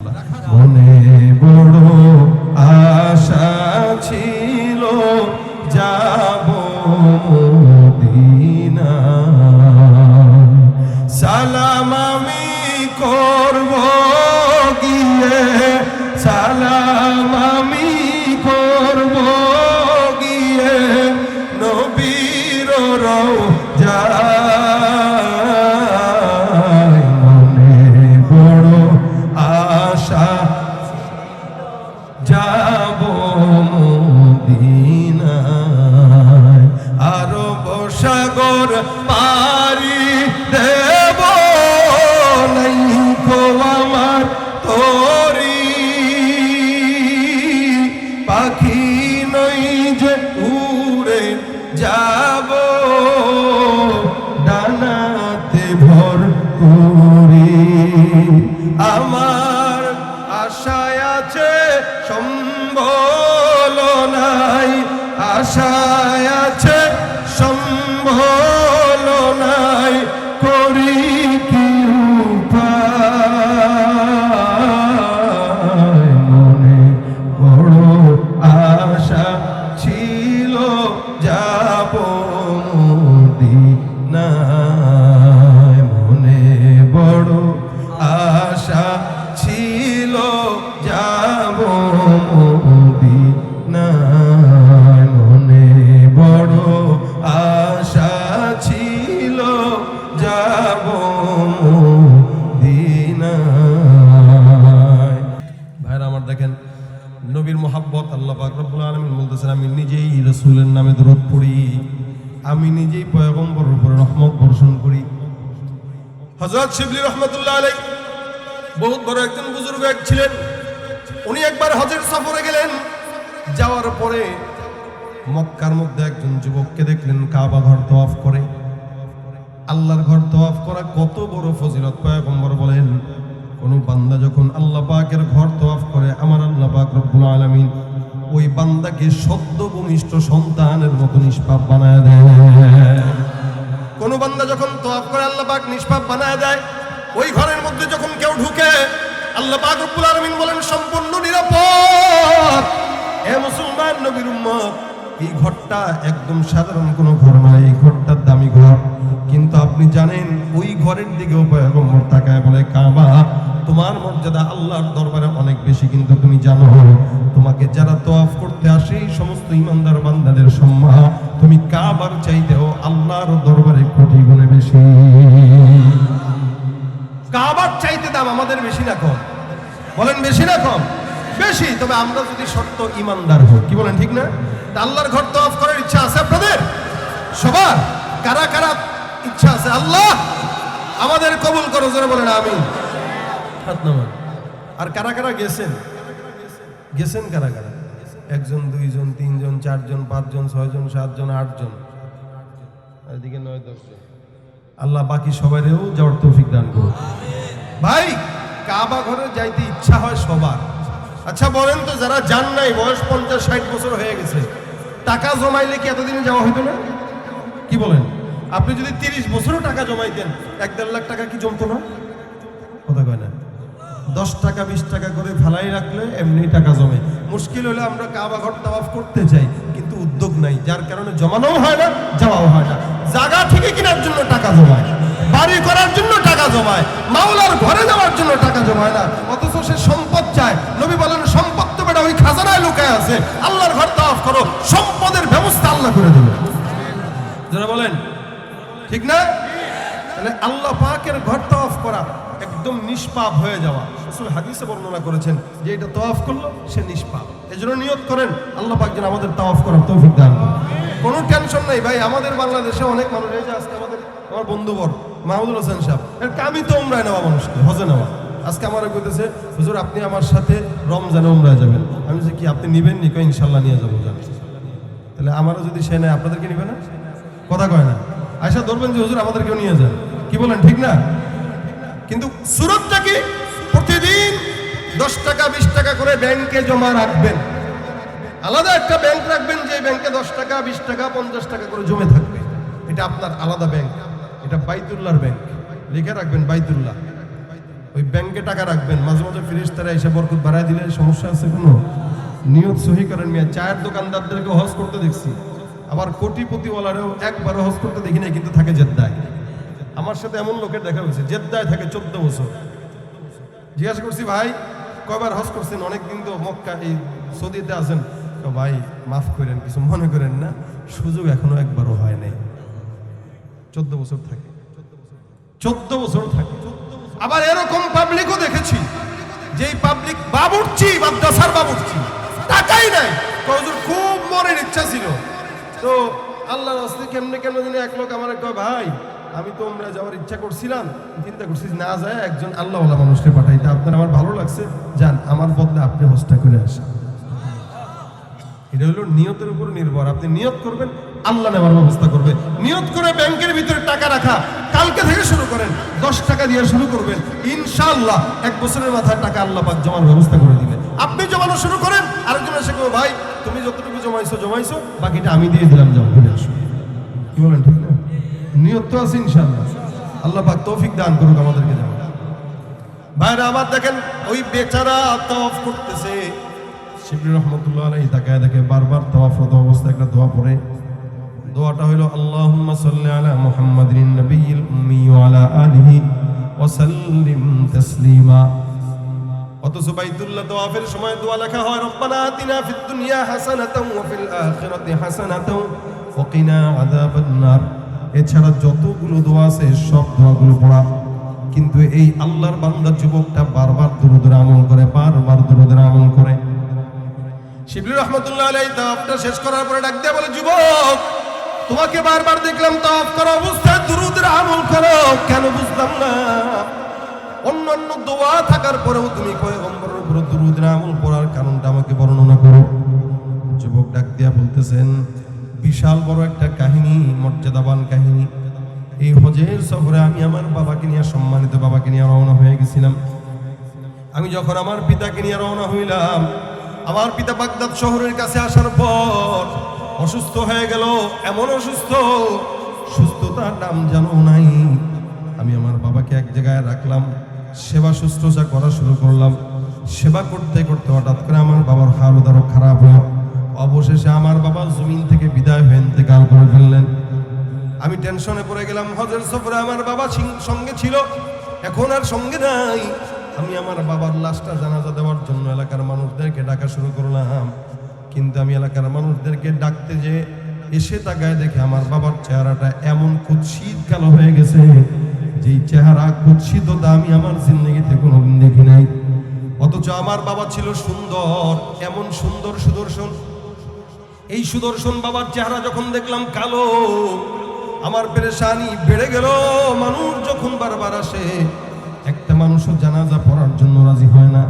মনে বড় আশা ছিল। দেখেন, নবীর মোহাব্বত আল্লাহ রব্বুল আলামিন বলতেছেন, আমি নিজেই রাসূলের নামে দরুদ পড়ি, আমি নিজেই পয়গম্বরের উপরে রহমত বর্ষণ করি। হযরত শিবলি রহমাতুল্লাহ আলাইহি বহুত বড় একজন বুজুর্গ এক ছিলেন। উনি একবার হজের সফরে গেলেন, যাওয়ার পরে মক্কার মধ্যে একজন যুবককে দেখলেন, কাবা ঘর তোয়াফ করে। আল্লাহর ঘর তোয়াফ করা কত বড় ফজিলত, পয়গম্বর বলেন কোন বান্দা যখন আল্লাহ পাকের ঘর তওয়াফ করে, আমার আল্লাহ পাক রব্বুল আলামিন ওই বান্দাকে সদ্য ভূমিষ্ঠ সন্তানের মতো নিষ্পাপ বানায় দেয়। কোন বান্দা যখন তওয়াফ করে, আল্লাহ পাক নিষ্পাপ বানায় দেয়। ওই ঘরের মধ্যে যখন কেউ ঢুকে, আল্লাহ পাক রব্বুল আলামিন বলেন, সম্পূর্ণ নিরাপদ। এ মুসলমান নবীর উম্মত, এই ঘরটা একদম সাধারণ কোনো ঘর নয় এই ঘরটার দামি ঘর। কিন্তু আপনি জানেন, ওই ঘরের দিকেও তাকায় বলে, কাবা। তোমার মর্যাদা আল্লাহর দরবারে অনেক বেশি, কিন্তু তুমি জানো তোমাকে যারা তোয়াফ করতে আসে, এই সমস্ত ইমানদার বান্দাদের সম্মান তুমি কাবার চাইতেও আল্লাহর দরবারে কোটি গুণে বেশি। কাবার চাইতে দাম আমাদের বেশি না কম। বলেন বেশি না কম? বেশি, তবে আমরা যদি সত্য ইমানদার হই, কি বলেন ঠিক না? আল্লাহর ঘর তো অফ করার ইচ্ছা আছে আপনাদের? সবার? কারা কারা ইচ্ছা আছে? আল্লাহ! আমাদের কবুল করো, জোরে বলেন আমি হাত নামান। আর কারা কারা গেছেন? গেছেন কারা কারা? একজন দুইজন তিনজন চারজন পাঁচজন ছয়জন সাতজন আটজন। আর এদিকে নয় দশজন। আল্লাহ বাকি সবাইরেও যাওয়ার তৌফিক দান করুন। ভাই কাবা ঘরে যাইতে ইচ্ছা হয় সবার। আচ্ছা বলেন তো যারা যান নাই বয়স পঞ্চাশ ষাট বছর হয়ে গেছে টাকা জমাইলে কি এতদিনে যাওয়া হইতো না? কি বলেন? আপনি যদি তিরিশ বছরও টাকা জমাইতেন এক দেড় লাখ টাকা কি জমতো না? কথা কয় না। দশ টাকা, বিশ টাকা করে ফেলাই রাখলে এমনি টাকা জমে। মুশকিল হলে আমরা কাবা ঘর তাওয়াফ করতে চাই, কিন্তু উদ্যোগ নাই, যার কারণে জমানোও হয় না, যাওয়াও হয় না। জায়গা ঠিকই কেনার জন্য টাকা জমায়, বাড়ি করার জন্য টাকা জমায়, মাওলার ঘরে যাওয়ার জন্য টাকা জমায় না, অথচ সে সম্পদ চায়। নবী বলেন, সম্পদ তো বেটা ওই খাজানায় লুকায় আছে। আল্লাহর ঘর তাওয়াফ করো, সম্পদের ব্যবস্থা আল্লাহ করে দেবে। যারা বলেন, ঠিক না? তাহলে আল্লাহ পাকের ঘর তওয়াফ করা। একদম নিষ্পাপ হয়ে যাওয়া। রাসূল হাদিসে বর্ণনা করেছেন যে এটা তওয়াফ করল, সে নিষ্পাপ। এজন্য নিয়ত করেন, আল্লাহ পাক যেন আমাদের তওয়াফ করার তৌফিক দান কোনো টেনশন নাই, ভাই, আমাদের বাংলাদেশে অনেক মানুষ এই যে আজকে আমাদের আমার বন্ধুবর, মাহমুদুল হোসেন সাহেব, এর কামই তো উমরায় নেওয়া মানুষকে, হজে নেওয়া। আজকে আমার কইতেছে, হুজুর, আপনি আমার সাথে রমজানে উমরায় যাবেন। আমি যে কি, আপনি নিবেন নি? কই ইনশাল্লাহ নিয়ে যাব, জানি। তাহলে আমারও যদি সে নেয়, আপনাদেরকে নিবে না? কথা কয় না। আয়সা ধরবেন যে, হুজুর, আমাদেরকেও নিয়ে যান। কি বলেন, ঠিক না? কিন্তু সুরতটা কি প্রতিদিন দশ টাকা, বিশ টাকা করে ব্যাংকে জমা রাখবেন। আলাদা একটা ব্যাংক রাখবেন যে ব্যাংকে দশ টাকা, বিশ টাকা, পঞ্চাশ টাকা করে জমে থাকবে। এটা আপনার আলাদা ব্যাংক। এটা বাইতুল্লাহর ব্যাংক। লিখে রাখবেন বাইতুল্লাহ। ওই ব্যাংকে টাকা রাখবেন। মাঝে মাঝে ফিরিস তারা এসে বরকত বাড়ায় দিলে সমস্যা আছে কোনো? নিয়ত সহি করেন মিয়া। চায়ের দোকানদারদেরকে হজ করতে দেখছি। আবার কোটিপতিওয়ালারেও একবারও হজ করতে দেখি নাই, কিন্তু থাকে জেদ্দায়। আমার সাথে এমন লোকের দেখা হয়েছে, জেদ্দায় থাকে চোদ্দ বছর। জিজ্ঞাসা করছি, ভাই, কয়বার হজ করছেন? অনেক দিন তো মক্কা, এই সৌদিতে আছেন। ভাই, মাফ করেন, কিছু মনে করেন না, সুযোগ এখনও একবারও হয় নাই। চোদ্দ বছর থাকে। চোদ্দ বছর থাকে। আবার এরকম পাবলিকও দেখেছি, যেই পাবলিক বাবুর্চি, মাদ্রাসার বাবুর্চি, টাকাই নাই। কজন খুব মনের ইচ্ছা ছিল। তো আল্লাহ রাস্তে কেমনে কেমনে জানি এক লোক আমার কয়, ভাই আমি তো আমরা যাওয়ার ইচ্ছা করছিলাম, চিন্তা করছি না যায় একজন আল্লাহওয়ালা মানুষকে পাঠাইতে। আপনার আমার ভালো লাগছে। যান, আমার বদলে আপনি হোস্টা করে আসেন। এটা হলো নিয়তের উপর নির্ভর। আপনি নিয়ত করবেন, আল্লাহ নেওয়ার ব্যবস্থা করবে। নিয়ত করে ব্যাংকের ভিতরে টাকা রাখা, কালকে থেকে শুরু করেন, দশ টাকা দিয়ে শুরু করবেন। ইনশাআল্লাহ, এক বছরের মাথায় টাকা আল্লাহ পাক জমার ব্যবস্থা করে দিবে আপনি জমানো শুরু করেন, আরেকজন এসে কেউ ভাই, তুমি যতটুকু জমাইছো জমাইছো, বাকিটা আমি দিয়ে দিলাম, যাও, ঘুরে আসো। কি বলেন, ঠিক নিয়ত তো আছে ইনশাআল্লাহ। আল্লাহ পাক তৌফিক দান করুক আমাদেরকে যাওয়া ভাইরা আমার দেখেন ওই বেচারা তফ করতেছে। শিবলি রহমতুল্লাহ আলাই তাকায় দেখে বারবার তওয়াফরত অবস্থায় একটা দোয়া পড়ে। দোয়াটা হলো আল্লাহুম্মা সাল্লি আলা মুহাম্মাদিন নবিয়্যিল উম্মি ওয়া আলা আলিহি ওয়া সাল্লিম অথচ বাইতুল্লাহ তওয়াফের সময় দোয়া লেখা হয়, রব্বানা আতিনা ফিদ দুনিয়া হাসানাতাও ওয়া ফিল আখিরাতি হাসানাতাও ওয়া কিনা আযাবান নার। এছাড়া যতগুলো দোয়া আছে, সব দোয়াগুলো পড়া। কিন্তু এই আল্লাহর বান্দার যুবকটা বারবার দুরুদের আমল করে, বারবার দুরুদের আমল করে। শিবলি রহমতুল্লাহ আলাই তাওয়াফটা শেষ করার পরে ডাক দিয়ে বলে, যুবক, তোমাকে বারবার দেখলাম, তাওয়াফ করা অবস্থায় দুরুদের আমল করো। কেন বুঝলাম না? অন্যান্য দোয়া থাকার পরেও তুমি পয়গম্বরের উপর দুরুদের আমল পড়ার কারণটা আমাকে বর্ণনা করো। যুবক ডাক দিয়া বলতেছেন বিশাল বড় একটা কাহিনী, মর্যাদাবান কাহিনী। এই হজের সফরে আমি আমার বাবাকে নিয়ে, সম্মানিত বাবাকে নিয়ে রওনা হয়ে গেছিলাম। আমি যখন আমার পিতাকে নিয়ে রওনা হইলাম, আমার পিতা বাগদাদ শহরের কাছে আসার পর অসুস্থ হয়ে গেল, এমন অসুস্থ, সুস্থতার নাম জানো নাই। আমি আমার বাবাকে এক জায়গায় রাখলাম, সেবা শুশ্রূষা করা শুরু করলাম। সেবা করতে করতে হঠাৎ করে আমার বাবার হাল আরও খারাপ হলো। অবশেষে আমার বাবা জমিন থেকে বিদায় হয়ে ইন্তেকাল করে ফেললেন। আমি টেনশনে পড়ে গেলাম হজের সফরে আমার বাবা সঙ্গে ছিল, এখন আর সঙ্গে নাই। আমি আমার বাবার লাশটা জানাজা দেওয়ার জন্য এলাকার মানুষদেরকে ডাকা শুরু করলাম। কিন্তু আমি এলাকার মানুষদেরকে ডাকতে যে এসে তাকায় দেখে আমার বাবার চেহারাটা এমন কুৎসিত কালো হয়ে গেছে, যেই চেহারা কুৎসিততা আমি আমার জিন্দগিতে কোনোদিন দেখি নাই। অথচ আমার বাবা ছিল সুন্দর, এমন সুন্দর সুদর্শন এই সুদর্শন বাবার চেহারা যখন দেখলাম কালো, আমার পেরেশানি বেড়ে গেল। মানুষ যখন বারবার আসে, একটা মানুষও জানাজা পড়ার জন্য রাজি হয় না।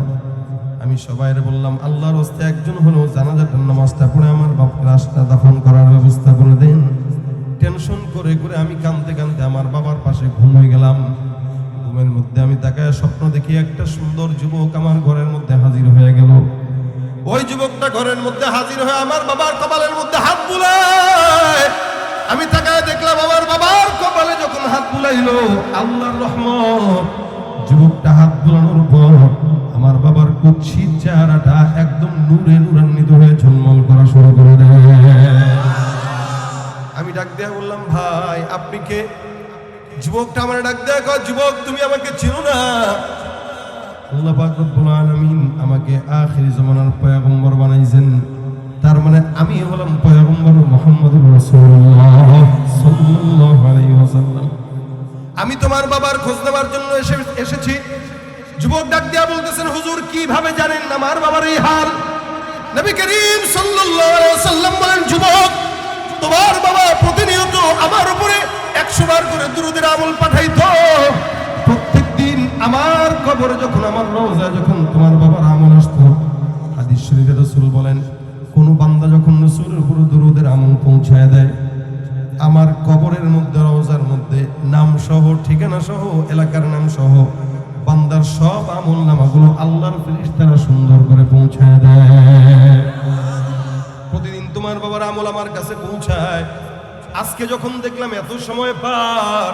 আমি সবাইরে বললাম, আল্লাহর হস্তে একজন হলো জানাজাটার নামাজটা পড়ে আমার বাপকে লাশটা দাফন করার ব্যবস্থা করে দেন। টেনশন করে করে আমি কানতে কানতে আমার বাবার পাশে ঘুম হয়ে গেলাম। ঘুমের মধ্যে আমি তাকায় স্বপ্ন দেখি একটা সুন্দর যুবক আমার ঘরের মধ্যে হাজির হয়ে গেল। ওই যুবকটা ঘরের মধ্যে হাজির হয়ে আমার বাবার কপালের মধ্যে হাত বুলায়। আমি তাকায় দেখলাম আমার বাবার কপালে যখন হাত বুলাইলো, আল্লাহর রহমত। যুবকটা হাত বুলানোর পর আমার বাবার কুৎসিত চেহারাটা একদম নূরে নূরান্বিত হয়ে ঝলমল করা শুরু করে দেয়। আমি ডাক দেয়া বললাম, ভাই, আপনি কে? যুবকটা আমার ডাক দেয়া যুবক, তুমি আমাকে চিনো না। আমাকে আখিরি জামানার পয়গম্বর বানাইছেন। তার মানে আমি হলাম পয়গম্বর ওয়াসাল্লাম। আমি তোমার বাবার খোঁজ নেওয়ার জন্য এসে, এসেছি। যুবক ডাক দিয়া বলতেছেন, হুজুর, কীভাবে জানেন আমার বাবার এই হাল? নবী করিম ওয়াসাল্লাম বলেন, যুবক, তোমার বাবা প্রতিনিয়ত আমার উপরে একশো বার করে দুরুদের আমল পাঠাইতো। আমার কবরে যখন আমার রোজা যখন তোমার বাবার আমল আসতো, হাদিস শরীফে রসুল বলেন, কোন বান্দা যখন রসুলের উপর দুরুদের আমল পৌঁছায় দেয়, আমার কবরের মধ্যে, রওজার মধ্যে নাম সহ, ঠিকানা সহ, এলাকার নাম সহ, বান্দার সব আমল নামাগুলো আল্লাহর ফেরেশতারা সুন্দর করে পৌঁছায় দেয়। প্রতিদিন তোমার বাবার আমল আমার কাছে পৌঁছায়। আজকে যখন দেখলাম এত সময় পার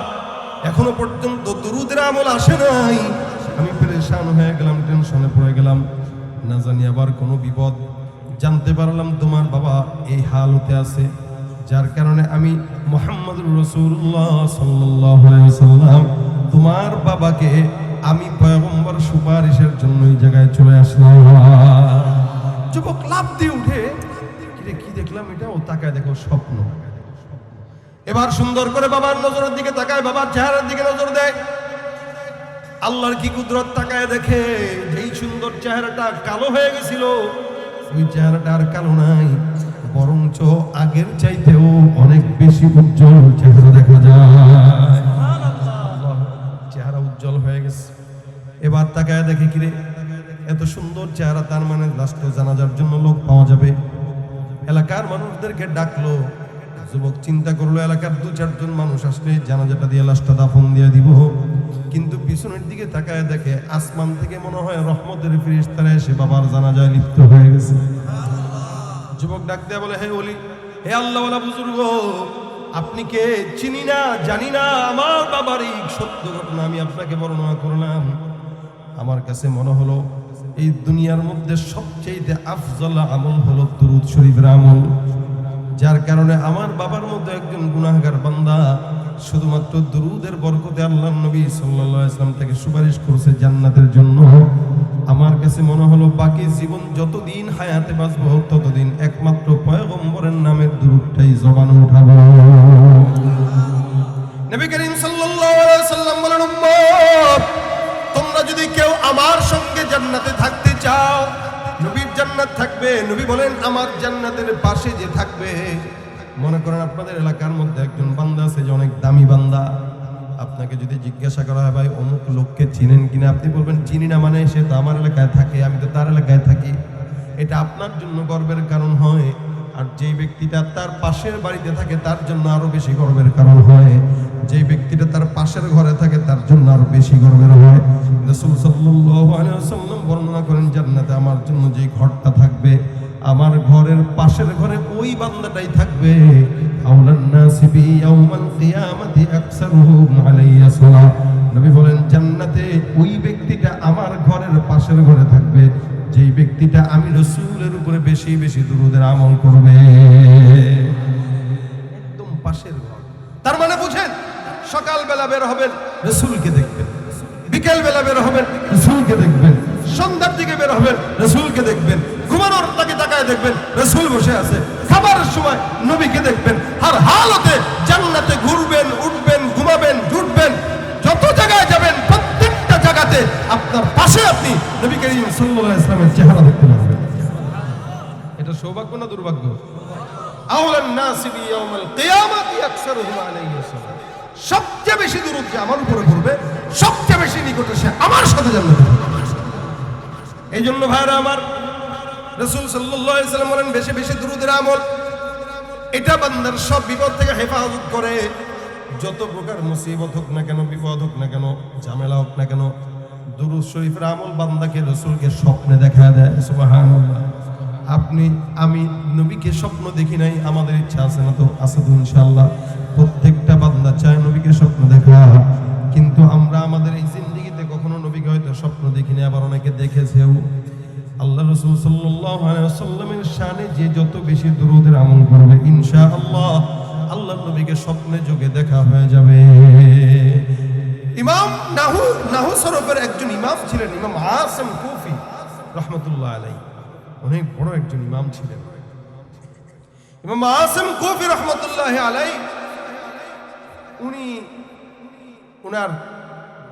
এখনও পর্যন্ত দুরুদের আমল আসে নাই। আমি পরেশান হয়ে গেলাম, টেনশনে পড়ে গেলাম। না জানি আবার কোনো বিপদ। জানতে পারলাম তোমার বাবা এই হালতে আছে, যার কারণে আমি মোহাম্মদ রসুল্লাহ সাল্লাম তোমার বাবাকে আমি পয়গম্বর সুপারিশের জন্য এই জায়গায় চলে আসলাম। যুবক লাভ দিয়ে উঠে কি দেখলাম এটা? ও তাকায় দেখো, স্বপ্ন। এবার সুন্দর করে বাবার নজরের দিকে তাকায়, বাবার চেহারার দিকে নজর দেয়। আল্লাহর কি কুদরত তাকায় দেখে? যেই সুন্দর চেহারাটা কালো হয়ে গেছিল। ওই চেহারাটা আর কালো নাই, বরঞ্চ আগের চাইতেও অনেক বেশি উজ্জ্বল চেহারা দেখা যায়। চেহারা উজ্জ্বল হয়ে গেছে। এবার তাকায় দেখে কিরে, এত সুন্দর চেহারা, তার মানে লাস্ট জানাজার জন্য লোক পাওয়া যাবে। এলাকার মানুষদেরকে ডাকলো যুবক, চিন্তা করল, এলাকার দু চারজন মানুষ আসলে জানাজাটা দিয়ে লাশটা দাফন দিয়ে দিব। কিন্তু পিছনের দিকে তাকায় দেখে আসমান থেকে মনে হয় রহমতের ফিরিস্তারা এসে বাবার জানাজায় লিপ্ত হয়ে গেছে। যুবক ডাক দেয়া বলে, হে ওলি, হে আল্লাহওয়ালা বুজুর্গ, আপনি কে? চিনি না, জানি না, আমার বাবার এই সত্য ঘটনা আমি আপনাকে বর্ণনা করলাম। আমার কাছে মনে হলো, এই দুনিয়ার মধ্যে সবচেয়ে আফজল আমল হলো দুরুদ শরীফের আমল। যার কারণে আমার বাবার মধ্যে একজন গুনাহগার বান্দা শুধুমাত্র দুরুদের বরকতে আল্লাহ নবী আলাইহি ইসলাম থেকে সুপারিশ করছে জান্নাতের জন্য। আমার কাছে মনে হলো, বাকি জীবন যতদিন হায়াতে বাঁচবো, ততদিন একমাত্র পয়গম্বরের নামের দুরুদটাই জবানে উঠাবো। সাল্লাম তোমরা যদি কেউ আমার সঙ্গে জান্নাতে থাকতে চাও জান্নাত থাকবে। নবী বলেন, আমার জান্নাতের পাশে যে থাকবে। মনে করেন আপনাদের এলাকার মধ্যে একজন বান্দা আছে যে অনেক দামি বান্দা। আপনাকে যদি জিজ্ঞাসা করা হয়, ভাই, অমুক লোককে চিনেন কিনা? আপনি বলবেন, চিনি না মানে সে তো আমার এলাকায় থাকে, আমি তো তার এলাকায় থাকি। এটা আপনার জন্য গর্বের কারণ হয়। আর যেই ব্যক্তিটা তার পাশের বাড়িতে থাকে, তার জন্য আরও বেশি গর্বের কারণ হয়। যেই ব্যক্তিটা তার পাশের ঘরে থাকে, তার জন্য আরও বেশি গর্বের হয়। বর্ণনা করেন, জান্নাতে আমার জন্য যে ঘরটা থাকবে, আমার ঘরের পাশের ঘরে ওই বান্দাটাই থাকবে। বলেন, জান্নাতে ওই ব্যক্তিটা আমার ঘরের পাশের ঘরে থাকবে। যেই ব্যক্তিটা আমি রসুলের উপরে বেশি আমল করবে। একদম পাশের ঘর তার মানে বুঝেন সকালবেলা বের হবেন। রসুলকে দেখবেন। বিকেল বেলা বের হবেন। রসুলকে দেখবেন। সন্ধ্যার দিকে বের হবেন। রসুলকে দেখবেন। ঘুমানোর তাকে তাকায় দেখবেন। রসুল বসে আছে। খাবারের সময় নবীকে দেখবেন। আর হালতে জান্নাতে ঘুরবেন উঠবেন ঘুমাবেন জুটবেন যত জায়গায় যাবেন প্রত্যেকটা জায়গাতে আপনার পাশে আপনি নবী করিম সাল্লাল্লাহু ইসলামের চেহারা দেখতে পারবেন। এটা সৌভাগ্য না দুর্ভাগ্য? আউলান নাসি বিয়াউমাল কিয়ামাতি আকসারুহুম আলাইহি সালাম সবচেয়ে বেশি দূরত্ব যে আমার উপরে পড়বে সবচেয়ে বেশি নিকটে সে আমার সাথে জান্নাতে। এই জন্য ভাইরা আমার রসুল সাল্লাম বলেন, বেশি বেশি দুরুদের আমল। এটা বান্দার সব বিপদ থেকে হেফাজত করে। যত প্রকার মুসিবত হোক না কেন, বিপদ হোক না কেন, ঝামেলা হোক না কেন, দুরুদ শরীফের আমল বান্দাকে, রসুলকে স্বপ্নে দেখা দেয়, সুবহানাল্লাহ। আপনি, আমি নবীকে স্বপ্ন দেখি নাই, আমাদের ইচ্ছা আছে না তো, আছে তো ইনশাআল্লাহ। প্রত্যেকটা বান্দা চায় নবীকে স্বপ্ন দেখা কিন্তু আমরা আমাদের এই জিন্দিগিতে কখনো নবীকে হয়তো স্বপ্ন দেখিনি আবার অনেকে দেখেছেও। আল্লাহ রসুল ওয়াসাল্লামের শানে যে যত বেশি দূরদের আমল করবে, ইনশাআল্লাহ আল্লাহ নবীকে স্বপ্নে যোগে দেখা হয়ে যাবে। ইমাম নাহু নাহু সরফের একজন ইমাম ছিলেন, ইমাম আসম কুফি, রহমতুল্লাহ আলাই অনেক বড় একজন ইমাম ছিলেন। ইমাম আসম কুফি রহমতুল্লাহ আলাই উনি উনার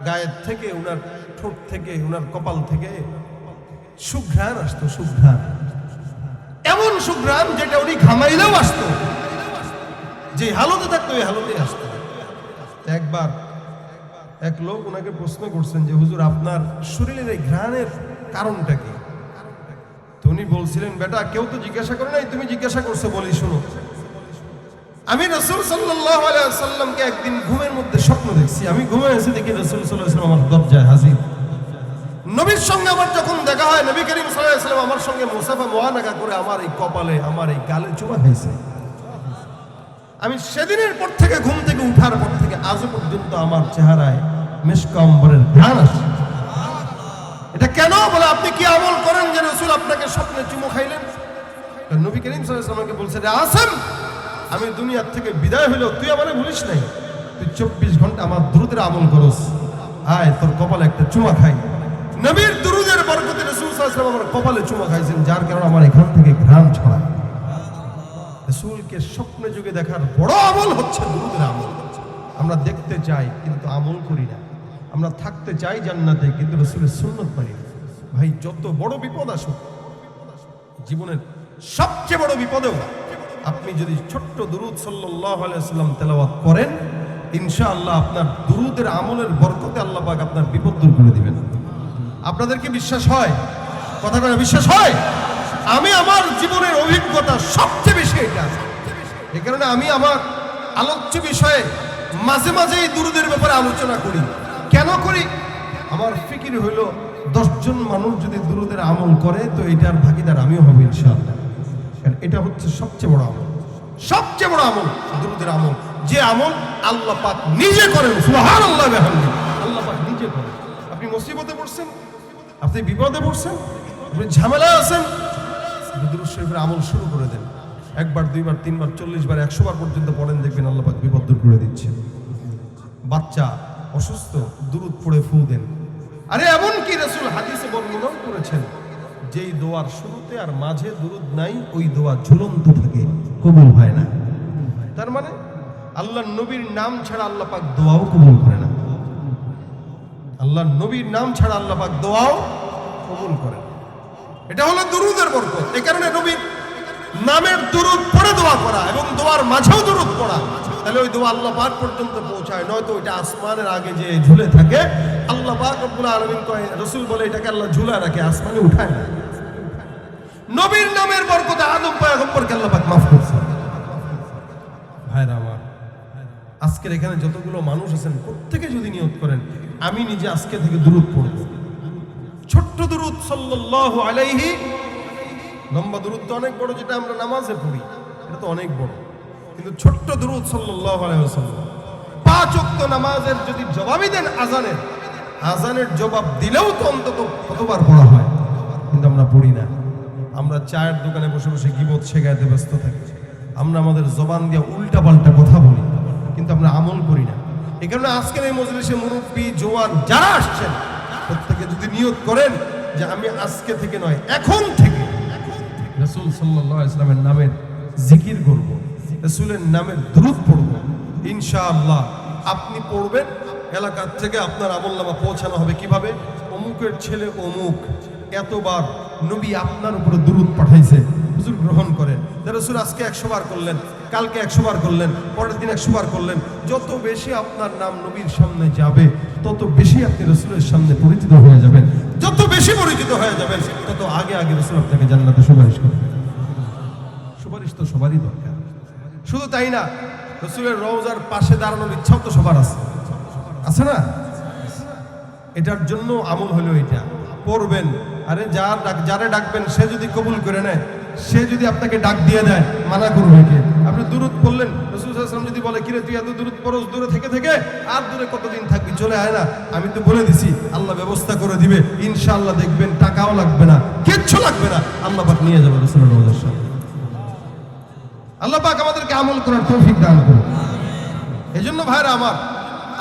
গায়ের থেকে, উনার ঠোঁট থেকে, উনার কপাল থেকে সুঘ্রাণ আসতো, সুঘ্রাণ। এমন সুঘ্রাণ যেটা উনি ঘামাইলেও আসতো। যে হালতে থাকতো ওই হালতে আসতো। একবার এক লোক ওনাকে প্রশ্ন করছেন যে, হুজুর, আপনার শরীরের এই ঘ্রাণের কারণটা কি? তো উনি বলছিলেন, বেটা, কেউ তো জিজ্ঞাসা করে নাই, তুমি জিজ্ঞাসা করছ, বলি শুনো। আমি রসুল সাল্লামকে একদিন ঘুমের মধ্যে স্বপ্ন দেখছি। আমি ঘুমে এসে দেখি রসুল সাল্লাম আমার দরজায় হাজির। নবীর সঙ্গে আমার যখন দেখা হয়, নবী করিম সাল্লাম আমার সঙ্গে মুসাফা মোয়ানাকা করে আমার এই কপালে, আমার এই গালে চুমা খাইছে। আমি সেদিনের পর থেকে ঘুম থেকে উঠার পর থেকে আজও পর্যন্ত আমার চেহারায় মেশকাম্বরের ধ্যান আসে এটা কেন বলে আপনি কি আমল করেন যে রসুল আপনাকে স্বপ্নে চুমু খাইলেন? নবী করিম সাল্লামকে বলছে, রে আসেম, আমি দুনিয়ার থেকে বিদায় হইলেও তুই আমার ভুলিস নাই। তুই চব্বিশ ঘণ্টা আমার দ্রুতের আমল করস। আয়, তোর কপালে একটা চুমা খাই। নবীর দুরুদের বরকতে রসুল সাল্লাম আমার কপালে চুমা খাইছেন, যার কারণে আমার এখান থেকে ঘ্রাণ ছড়ায়। রসুলকে স্বপ্নে যুগে দেখার বড় আমল হচ্ছে দুরুদের আমল। আমরা দেখতে চাই, কিন্তু আমল করি না। আমরা থাকতে চাই জান্নাতে, কিন্তু রসুলের সুন্নত না। ভাই, যত বড় বিপদ আসুক, জীবনের সবচেয়ে বড় বিপদেও আপনি যদি ছোট্ট দুরুদ সাল্লাহ আলাইসাল্লাম তেলাওয়াত করেন, ইনশাআল্লাহ আপনার দুরুদের আমলের বরকতে আল্লাহ পাক আপনার বিপদ দূর করে দিবেন। আপনাদের কি বিশ্বাস হয়? কথা করে বিশ্বাস হয়? আমি আমার জীবনের অভিজ্ঞতা সবচেয়ে বেশি এটা। এই কারণে আমি আমার আলোচ্য বিষয়ে মাঝে মাঝে এই দুরুদের ব্যাপারে আলোচনা করি। করি। আমার ফিকির হইল, দশজন মানুষ যদি দুরুদের আমল করে, তো এটার ভাগিদার আমিও হব ইনশাআল্লাহ। এটা হচ্ছে সবচেয়ে বড় আমল। সবচেয়ে বড় আমল দুরুদের আমল। যে আমল আল্লাহ পাক নিজে করেন, সুবহানাল্লাহ বিহামদি। আল্লাহ পাক নিজে করেন। আপনি মুসিবতে পড়ছেন, আপনি বিপদে পড়ছেন, আপনি ঝামেলায় আছেন দুরুদ শরীফের আমল শুরু করে দেন। একবার, দুইবার, তিনবার চল্লিশ বার একশো বার পর্যন্ত পড়েন, দেখবেন আল্লাহ পাক বিপদ দূর করে দিচ্ছে। বাচ্চা অসুস্থ, দুরুদ পড়ে ফু দেন। আরে এমন কি রসুল হাদিসে বর্ণনাও করেছেন? যেই দোয়ার শুরুতে আর মাঝে দুরুদ নাই, ওই দোয়া ঝুলন্ত থাকে, কবুল হয় না। তার মানে আল্লাহ নবীর নাম ছাড়া আল্লাহ পাক দোয়াও কবুল করে না। আল্লাহ নবীর নাম ছাড়া আল্লাহ পাক দোয়াও কবুল করে না। এটা হলো দুরুদের বরকত। এই কারণে নবীর নামের দুরুদ পড়ে দোয়া করা এবং দোয়ার মাঝেও দুরুদ পড়া। তাহলে ওই দোয়া আল্লাহ পাক পর্যন্ত পৌঁছায়। নয়তো ওইটা আসমানের আগে যে ঝুলে থাকে, আল্লাহ পাক রব্বুল আলামিন কয়, রসুল বলে এটাকে আল্লাহ ঝুলা রাখে, আসমানে উঠায় না। নবীর নামের বরকতে আদম পয়গম্বরকে আল্লাহ পাক মাফ করছে। আজকের এখানে যতগুলো মানুষ আছেন, প্রত্যেকে যদি নিয়ত করেন, আমি নিজে আজকে থেকে দূরত পড়ব। ছোট্ট দূরত সাল্লাল্লাহু আলাইহি, লম্বা দূরত্ব অনেক বড়, যেটা আমরা নামাজে পড়ি, এটা তো অনেক বড়। কিন্তু ছোট্ট দূরত সাল্লাল্লাহু আলাইহি ওয়াসাল্লাম, পাঁচ ওয়াক্ত নামাজের যদি জবাবই দেন আজানের আজানের জবাব দিলেও তো অন্তত কতবার পড়া হয়। কিন্তু আমরা পড়ি না। আমরা চায়ের দোকানে বসে বসে গিবত শেখাইতে ব্যস্ত থাকি। আমরা আমাদের জবান দিয়ে উল্টা পাল্টা কথা বলি, কিন্তু আমরা আমল করি না। এই কারণে আজকের এই মজলিসে মুরব্বী, জোয়ান যারা আসছেন, প্রত্যেকে যদি নিয়ত করেন যে আমি আজকে থেকে নয়, এখন থেকে রসুল সাল্লাহ ইসলামের নামের জিকির করব। রসুলের নামের দ্রুত পড়ব, ইনশাআল্লাহ। আপনি পড়বেন, এলাকার থেকে আপনার আমল নামা পৌঁছানো হবে কীভাবে? অমুকের ছেলে অমুক। এতবার নবী আপনার উপরে দুরুদ পাঠাইছে, হুজুর গ্রহণ করেন। রসুল আজকে একশো বার করলেন, কালকে একশো বার করলেন, পরের দিন একশো বার করলেন, যত বেশি আপনার নাম নবীর সামনে যাবে, তত বেশি আপনি রসুলের সামনে পরিচিত হয়ে যাবেন। যত বেশি পরিচিত হয়ে যাবেন, তত আগে আগে রসুল আপনাকে জান্নাতে সুপারিশ করবেন। সুপারিশ তো সবারই দরকার। শুধু তাই না, রসুলের রওজার পাশে দাঁড়ানোর ইচ্ছাও তো সবার আছে। আছে না? এটার জন্য আমল হলো এটা। পড়বেন, আরে যার ডাক, যারে ডাকবেন, সে যদি কবুল করে নেয়, সে যদি আপনাকে ডাক দিয়ে দেয়, মানা করবে কে? আপনি দূরত পড়লেন রসুলাম যদি বলে, কিরে, তুই এত দূরত পড়স, দূরে থেকে থেকে, আর দূরে কতদিন থাকবি, চলে আয় না। আমি তো বলে দিছি, আল্লাহ ব্যবস্থা করে দিবে, ইনশাআল্লাহ দেখবেন, টাকাও লাগবে না, কিচ্ছু লাগবে না, আল্লাহ পাক নিয়ে যাবে রসুলের সামনে আল্লাহ পাক আমাদেরকে আমল করার তৌফিক দান করুন। এই জন্য ভাইরা আমার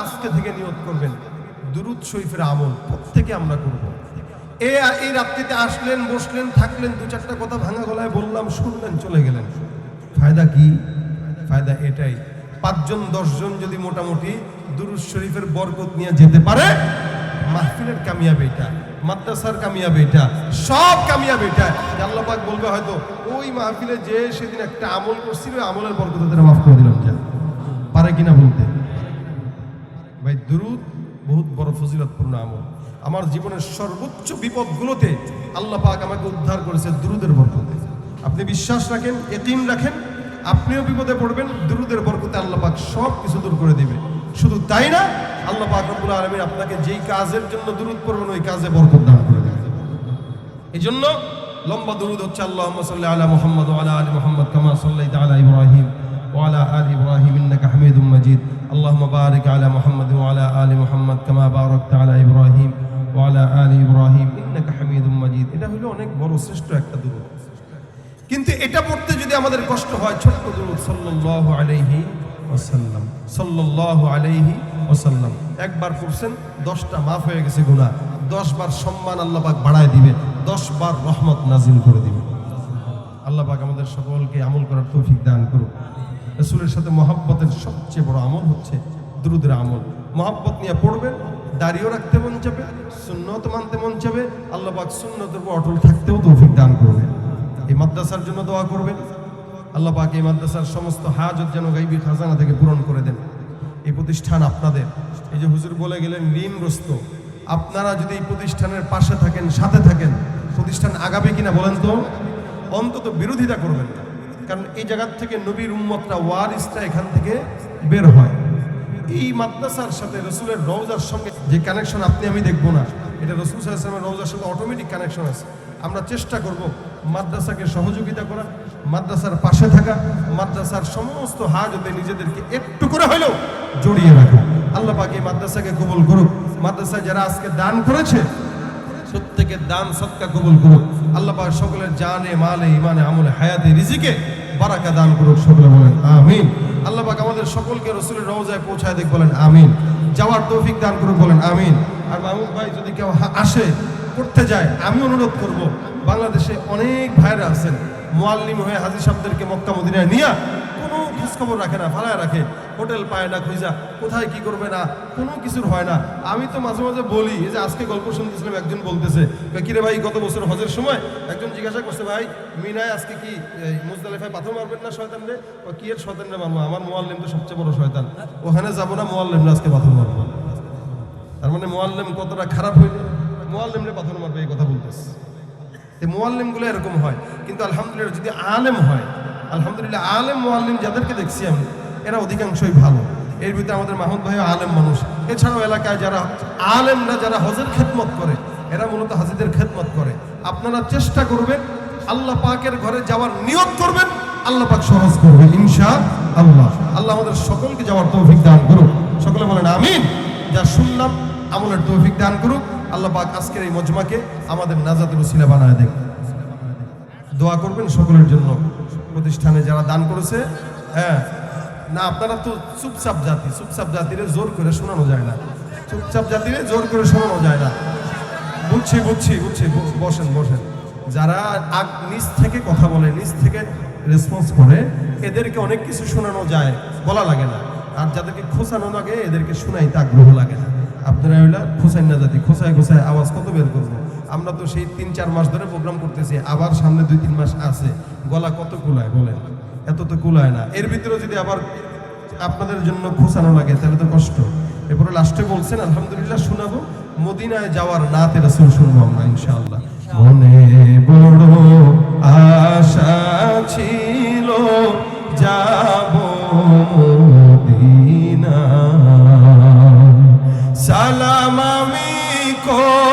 আজকে থেকে নিয়ত করবেন দুরুদ শরীফের আমল প্রত্যেকে আমরা করব। এ এই রাত্রিতে আসলেন বসলেন থাকলেন দু চারটা কথা ভাঙা গলায় বললাম শুনলেন চলে গেলেন। ফায়দা কি? ফায়দা এটাই পাঁচজন দশজন যদি মোটামুটি দুরুদ শরীফের বরকত নিয়ে যেতে পারে মাহফিলের কামিয়াব এটা। মাদ্রাসার কামিয়াব এটা, সব কামিয়াব এটা। আল্লাহ বলবে হয়তো, ওই মাহফিলে যে সেদিন একটা আমল করছিল আমলের বরকত তাদের মাফ করে দিলাম যা পারে কিনা বলতে? ভাই, দুরুদ বহুত বড় ফজিলতপূর্ণ আমল। আমার জীবনের সর্বোচ্চ বিপদগুলোতে আল্লাহ পাক আমাকে উদ্ধার করেছে দুরুদের বরকতে। আপনি বিশ্বাস রাখেন এতিম রাখেন, আপনিও বিপদে পড়বেন, দুরুদের বরকতে আল্লাহ পাক সব কিছু দূর করে দিবে। শুধু তাই না আল্লাহ পাক রব্বুল আলামিন আপনাকে যেই কাজের জন্য দুরুদ পড়বেন ওই কাজে বরকত দান করে দেবে এই জন্য লম্বা দুরুদ হচ্ছে আল্লাহুম্মা সাল্লি আলা মুহাম্মদ ওয়া আলা আলি মুহাম্মদ কামা সাল্লাইতা আলা ইব্রাহিম ওয়া আলা আলি ইব্রাহিম ইন্নাকা হামিদুম মাজিদ اللهم بارك على محمد وعلى آل محمد كما باركت على إبراهيم ওয়ালা আলি ইব্রাহিম ইন্নাকা হামিদুম মাজিদ এটা হলো অনেক বড় শ্রেষ্ঠ একটা দুরূদ কিন্তু এটা পড়তে যদি আমাদের কষ্ট হয় ছোট্ট দুরূদ সাল্লাল্লাহু আলাইহি ওয়াসাল্লাম সাল্লাল্লাহু আলাইহি ওয়াসাল্লাম একবার পড়ছেন, দশটা মাফ হয়ে গেছে গুনাহ। দশ বার সম্মান আল্লাপাক বাড়ায় দিবে দশ বার রহমত নাজিল করে দিবে। আল্লাহ পাক আমাদের সকলকে আমল করার তৌফিক দান করুক। রসুলের সাথে মহাব্বতের সবচেয়ে বড় আমল হচ্ছে দ্রুদের আমল। মহাব্বত নিয়ে পড়বেন, দাড়িও রাখতে মন চাবে সুন্নত মানতে মন চাবে, আল্লাহ পাক সুন্নতের উপর অটল থাকতেও তৌফিক দান করবে এই মাদ্রাসার জন্য দোয়া করবেন। আল্লাহ পাক এই মাদ্রাসার সমস্ত হাজত যেন গাইবি খাজানা থেকে পূরণ করে দেন। এই প্রতিষ্ঠান আপনাদের। এই যে হুজুর বলে গেলেন ঋণগ্রস্ত আপনারা যদি এই প্রতিষ্ঠানের পাশে থাকেন, সাথে থাকেন, প্রতিষ্ঠান আগাবে কিনা বলেন তো? অন্তত বিরোধিতা করবেন না। কারণ এই জায়গার থেকে নবীর উম্মতরা ওয়ারিসটা এখান থেকে বের হয়। এই মাদ্রাসার সাথে রসুলের রওজার সঙ্গে যে কানেকশন আপনি, আমি দেখব না। এটা রসুল সাল্লামের রওজার সাথে অটোমেটিক কানেকশন আছে। আমরা চেষ্টা করব মাদ্রাসাকে সহযোগিতা করা মাদ্রাসার পাশে থাকা, মাদ্রাসার সমস্ত হাজতে নিজেদেরকে একটু করে হলেও জড়িয়ে রাখা। আল্লাহ পাক এই মাদ্রাসাকে কবুল করুক। মাদ্রাসায় যারা আজকে দান করেছে, প্রত্যেকের দান সৎকা কবুল করুক। আল্লাহ পাক সকলের জানে, মালে ইমানে আমলে, হায়াতে, রিজিকে বারাকা দান করুক সকলে বলেন, আমিন। আল্লাহ পাক আমাদের সকলকে রসুলের রওজায় পৌঁছায় দেখ বলেন, আমিন। যাওয়ার তৌফিক দান করুক বলেন, আমিন। আর মাহমুদ ভাই যদি কেউ আসে করতে যায়, আমি অনুরোধ করব, বাংলাদেশে অনেক ভাইরা আছেন, মোয়াল্লিম হয়ে হাজি সাহেবদেরকে মক্কা মদিনায় নিয়া খোঁজখবর রাখে না ফালায় রাখে। হোটেল পায় না খুঁজা কোথায় কি করবে না কোনো কিছুর হয় না। আমি তো মাঝে মাঝে বলি যে আজকে গল্প শুনতেছিলাম একজন বলতেছে কিরে ভাই গত বছর হজের সময় একজন জিজ্ঞাসা করছে ভাই মিনায় আজকে কি মুজদালিফায় পাথর মারবেন না শয়তান রে? কয়, কি এর শয়তান রে মারবো আমার মোয়াল্লিম তো সবচেয়ে বড় শয়তান। ওখানে যাব না মোয়াল্লিম আজকে পাথর মারবো। তার মানে মোয়াল্লিম কতটা খারাপ হইবে মোয়াল্লিম রে পাথর মারবে এই কথা বলতেছে। মোয়াল্লিমগুলো এরকম হয়। কিন্তু আলহামদুলিল্লাহ যদি আলেম হয় আলহামদুলিল্লাহ, আলেম মোয়াল্লিম যাদেরকে দেখছি আমি, এরা অধিকাংশই ভালো। এর ভিতরে আমাদের মাহমুদ ভাই আলেম মানুষ। এছাড়াও এলাকায় যারা আলেমরা যারা হজের খেদমত করে, এরা মূলত হাজিদের খেদমত করে। আপনারা চেষ্টা করবেন, আল্লাহ পাকের ঘরে যাওয়ার নিয়ত করবেন, আল্লাহ পাক সহজ করবে ইনশা আল্লাহ আল্লাহ আমাদের সকলকে যাওয়ার তৌফিক দান করুক। সকলে বলেন, আমিন। যা শুনলাম, আমলের তৌফিক দান করুক। আল্লাহ পাক আজকের এই মজমাকে আমাদের নাজাতের উসিলা বানায় দেখ দোয়া করবেন সকলের জন্য। প্রতিষ্ঠানে যারা দান করেছে হ্যাঁ। না, আপনারা তো চুপচাপ জাতি, চুপচাপ জাতিরে জোর করে শোনানো যায় না। চুপচাপ জাতিরে জোর করে শোনানো যায় না। বুঝছি বুঝছি বুঝছি বসেন বসেন। যারা আগ, নিচ থেকে কথা বলে, নিচ থেকে রেসপন্স করে, এদেরকে অনেক কিছু শোনানো যায়, বলা লাগে না। আর যাদেরকে খোঁচানো লাগে, এদেরকে শোনাই শোনাইতে আগ্রহ লাগে না। আপনারা হইলা খোঁচাই না জাতি, খোঁচায় খোঁচায় আওয়াজ কত বের করব? আমরা তো সেই তিন, চার মাস ধরে প্রোগ্রাম করতেছি, আবার সামনে দুই, তিন মাস আছে। গলা কত কুলায় বলেন? এত তো কুলায় না। এর ভিতরে যদি আবার আপনাদের জন্য খোঁচানো লাগে, তাহলে তো কষ্ট। এরপরে লাস্টে বলছেন, আলহামদুলিল্লাহ, শোনাবো। মদিনায় যাওয়ার নাতে রাসূল শুনব আমরা, ইনশাআল্লাহ। মনে বড় আশা ছিল, যাব মদিনা সালাম আমি করব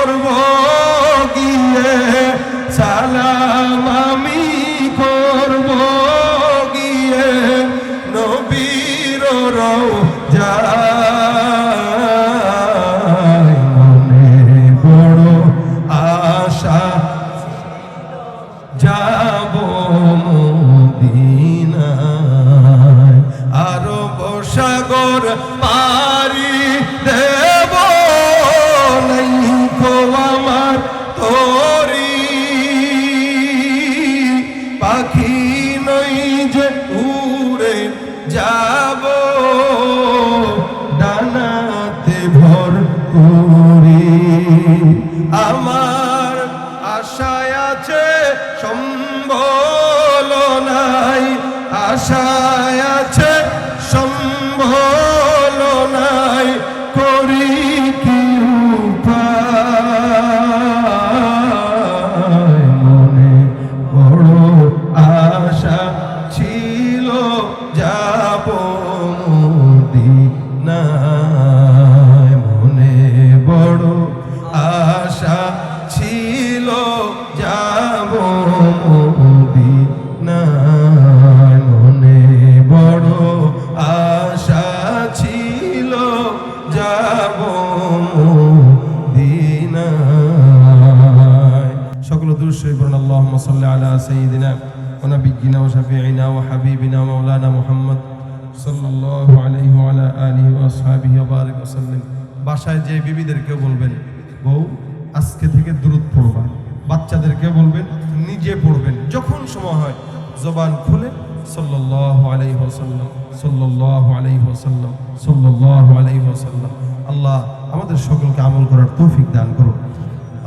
সময় হয় জবান খুলে সাল্লাল্লাহু আলাইহি ওয়াসাল্লাম সাল্লাল্লাহু আলাইহি ওয়াসাল্লাম সাল্লাল্লাহু আলাইহি ওয়াসাল্লাম আল্লাহ আমাদের সকলকে আমল করার তৌফিক দান করো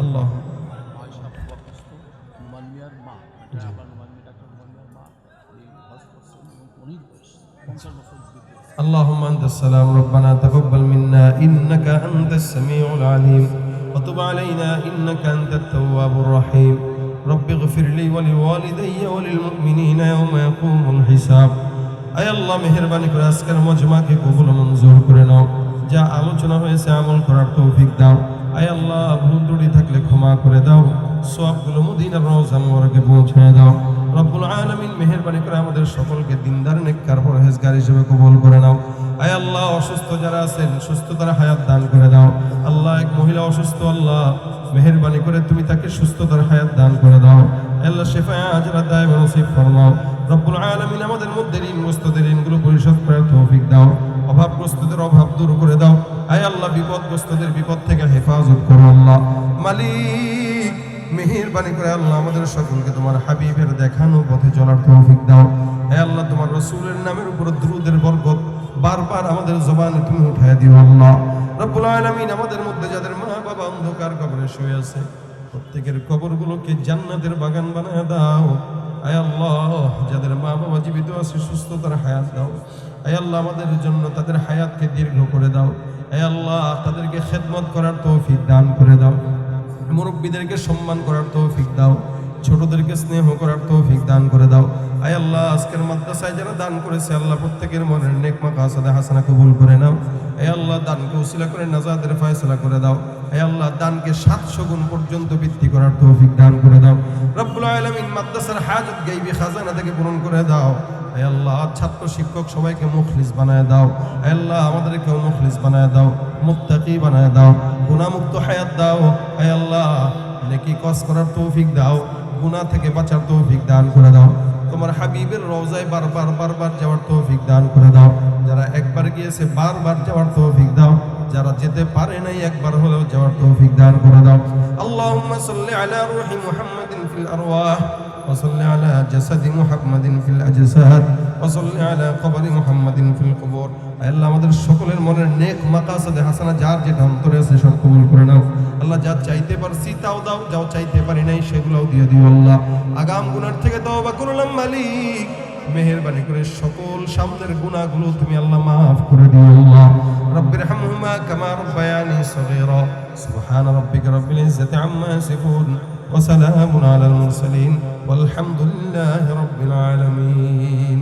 আল্লাহ আয়সা বরখাস্ত নুমান মিয়ার মা আবার নুমান মিয়া ডাক্তার নুমান মিয়ার মা এই হজ করছেন এবং অনেক বয়স পঞ্চাশ বছর জীবিত اللهم انت السلام ربنا تقبل منا انك انت السميع العليم وتب علينا انك انت التواب الرحيم رب اغفر لي ولوالدي وللمؤمنين يوم يقوم الحساب আয় আল্লাহ মেহেরবানি করে আজকের মজমাকে কবুল ও মঞ্জুর করে নাও যা আলোচনা হয়েছে আমল করার তৌফিক দাও আয় আল্লাহ ভুল ত্রুটি থাকলে ক্ষমা করে দাও সবগুলো মদিনার রওজা মোবারকে পৌঁছায় দাও রব্বুল আলামিন মেহেরবানি করে আমাদের সকলকে দিনদার নেককার পরহেজগার হিসেবে কবুল করে নাও আয় আল্লাহ অসুস্থ যারা আছেন সুস্থতার হায়াত দান করে দাও আল্লাহ এক মহিলা অসুস্থ আল্লাহ মেহেরবানি করে তুমি তাকে সুস্থতার হায়াত দান করে দাও। আল্লাহ শেফায় আজরা দায় নসিব ফরমাও। রব্বুল আলামিন আমাদের মধ্যে ঋণগ্রস্তদের ঋণগুলো পরিশোধ করার তৌফিক দাও। অভাবগ্রস্তদের অভাব দূর করে দাও। আয় আল্লাহ বিপদগ্রস্তদের বিপদ থেকে হেফাজত করো আল্লাহ। মালিক, মেহেরবানি করে আল্লাহ আমাদের সকলকে তোমার হাবিবের দেখানো পথে চলার তৌফিক দাও। হে আল্লাহ, তোমার রসুলের নামের উপর দ্রুদের বরকত বারবার আমাদের জবানে তুমি উঠায় দিও আল্লাহ। রব্বুল আলামিন আমাদের মধ্যে যাদের মা বাবা অন্ধকার কবরে শুয়ে আছে, প্রত্যেকের কবরগুলোকে জান্নাতের বাগান বানায় দাও। আয় আল্লাহ, যাদের মা বাবা জীবিত আছে, সুস্থতার হায়াত দাও। আয় আল্লাহ, আমাদের জন্য তাদের হায়াতকে দীর্ঘ করে দাও। আয় আল্লাহ, তাদেরকে খেদমত করার তৌফিক দান করে দাও। মুরব্বীদেরকে সম্মান করার তৌফিক দাও। ছোটদেরকে স্নেহ করার তৌফিক দান করে দাও। আয় আল্লাহ, আজকের মাদ্রাসায় যারা দান করেছে, আল্লাহ প্রত্যেকের মনের নেকমা কাসাদে হাসানা কবুল করে নাও। আয় আল্লাহ, দানকে উসিলা করে নাজাদের ফয়সলা করে দাও। এ আল্লাহ, দানকে সাতশো গুণ পর্যন্ত বৃদ্ধি করার তৌফিক দান করে দাও। রব্বুল আলামিন মাদ্রাসার হাজত গাইবি খাজানা থেকে পূরণ করে দাও। আয় আল্লাহ ছাত্র শিক্ষক সবাইকে মুখলিস বানায় দাও। আয় আল্লাহ, আমাদেরকেও মুখলিস বানায় দাও। মুত্তাকি বানায় দাও। গুণামুক্ত হায়াত দাও। আয় আল্লাহ, নেকি কস করার তৌফিক দাও। গুণা থেকে বাঁচার তৌফিক দান করে দাও। তোমার হাবিবের রওজায় বারবার বারবার যাওয়ার তৌফিক দান করে দাও। যারা একবার গিয়েছে, বারবার যাওয়ার তৌফিক দাও। যারা যেতে পারে নাই, একবার হলেও যাওয়ার তৌফিক দান করে দাও। আল্লাহুম্মা সাল্লি আলা রূহি মুহাম্মাদিন ফিল আরওয়াহ, ওয়া সাল্লি আলা জাসাদি মুহাম্মাদিন ফিল আজসাদ। وصل على قبر محمد في القبور আল্লাহ আমাদের সকলের মনের নেক মাকাসাদে হাসানা যার যেটা অন্তরে আছে সব কবুল করে নাও আল্লাহ যা চাইতে পারছি তাও দাও যাও চাইতে পারি নাই সেগুলোও দিয়ে দিও আল্লাহ আগাম গুনার থেকে তওবা করলাম মালিক মেহেরবানি করে সকল সামনের গুনাহগুলো তুমি আল্লাহ মাফ করে দিও আল্লাহ রব্বির হামহুমা কামা রব্বায়ানি সগীরা সুবহান রাব্বিকা রব্বিল ইজ্জাতি আম্মা ইয়াসিফুন وسلام على المرسلين والحمد لله رب العالمين